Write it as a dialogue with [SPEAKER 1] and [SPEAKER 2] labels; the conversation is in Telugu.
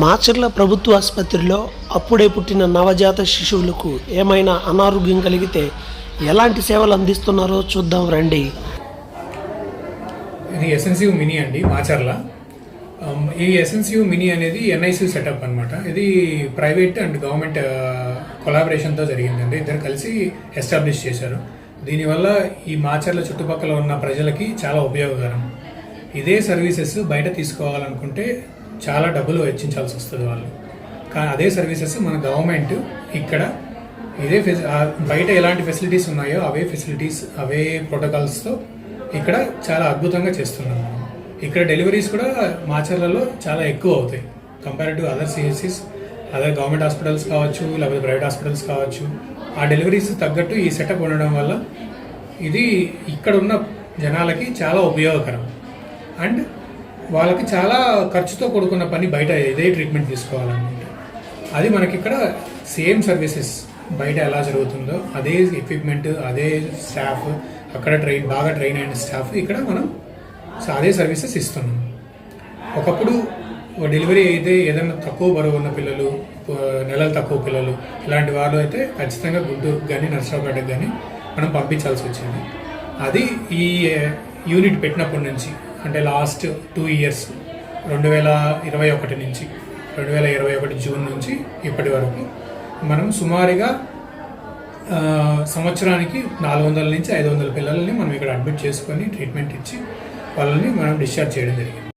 [SPEAKER 1] మాచర్ల ప్రభుత్వ ఆసుపత్రిలో అప్పుడే పుట్టిన నవజాత శిశువులకు ఏమైనా అనారోగ్యం కలిగితే ఎలాంటి సేవలు అందిస్తున్నారో చూద్దాం రండి.
[SPEAKER 2] ఇది ఎస్ఎన్సియు మినీ అండి మాచర్ల. ఈ ఎస్ఎన్సియు మినీ అనేది ఎన్ఐసియు సెటప్ అనమాట ఇది ప్రైవేట్ అండ్ గవర్నమెంట్ కొలాబరేషన్తో జరిగిందండి. ఇద్దరు కలిసి ఎస్టాబ్లిష్ చేశారు. దీనివల్ల ఈ మాచర్ల చుట్టుపక్కల ఉన్న ప్రజలకి చాలా ఉపయోగకరం. ఇదే సర్వీసెస్ బయట తీసుకోవాలనుకుంటే చాలా డబ్బులు వెచ్చించాల్సి వస్తుంది వాళ్ళు. కానీ అదే సర్వీసెస్ మన గవర్నమెంట్ ఇక్కడ ఇదే ఫెసి- బయట ఎలాంటి ఫెసిలిటీస్ ఉన్నాయో అవే ఫెసిలిటీస్ అవే ప్రోటోకాల్స్తో ఇక్కడ చాలా అద్భుతంగా చేస్తున్నాం మనం. ఇక్కడ డెలివరీస్ కూడా మాచర్లలో చాలా ఎక్కువ అవుతాయి. కంపేర్ టు అదర్ సిఎస్సిస్ అదర్ గవర్నమెంట్ హాస్పిటల్స్ కావచ్చు లేకపోతే ప్రైవేట్ హాస్పిటల్స్ కావచ్చు ఆ డెలివరీస్ తగ్గట్టు ఈ సెటప్ ఉండడం వల్ల ఇది ఇక్కడ ఉన్న జనాలకి చాలా ఉపయోగకరం. అండ్ వాళ్ళకి చాలా ఖర్చుతో కూడుకున్న పని బయట ఇదే ట్రీట్మెంట్ తీసుకోవాలన్నమాట. అది మనకి ఇక్కడ సేమ్ సర్వీసెస్ బయట ఎలా జరుగుతుందో అదే ఎక్విప్మెంట్ అదే స్టాఫ్ అక్కడ ట్రైన్ బాగా ట్రైన్ అయిన స్టాఫ్ ఇక్కడ మనం అదే సర్వీసెస్ ఇస్తున్నాం. ఒకప్పుడు డెలివరీ అయితే ఏదైనా తక్కువ బరువు ఉన్న పిల్లలు నెలలు తక్కువ పిల్లలు ఇలాంటి వాళ్ళు అయితే ఖచ్చితంగా గుంటూరుకు కానీ నర్సరావుపేటకు కానీ మనం పంపించాల్సి వచ్చింది. అది ఈ యూనిట్ పెట్టినప్పటి నుంచి అంటే లాస్ట్ టూ ఇయర్స్ రెండు వేల ఇరవై ఒకటి నుంచి రెండు వేల ఇరవై ఒకటి జూన్ నుంచి ఇప్పటి వరకు మనం సుమారుగా సంవత్సరానికి నాలుగు వందల నుంచి ఐదు వందల పిల్లల్ని మనం ఇక్కడ అడ్మిట్ చేసుకొని ట్రీట్మెంట్ ఇచ్చి వాళ్ళని మనం డిశ్చార్జ్ చేయడం జరిగింది.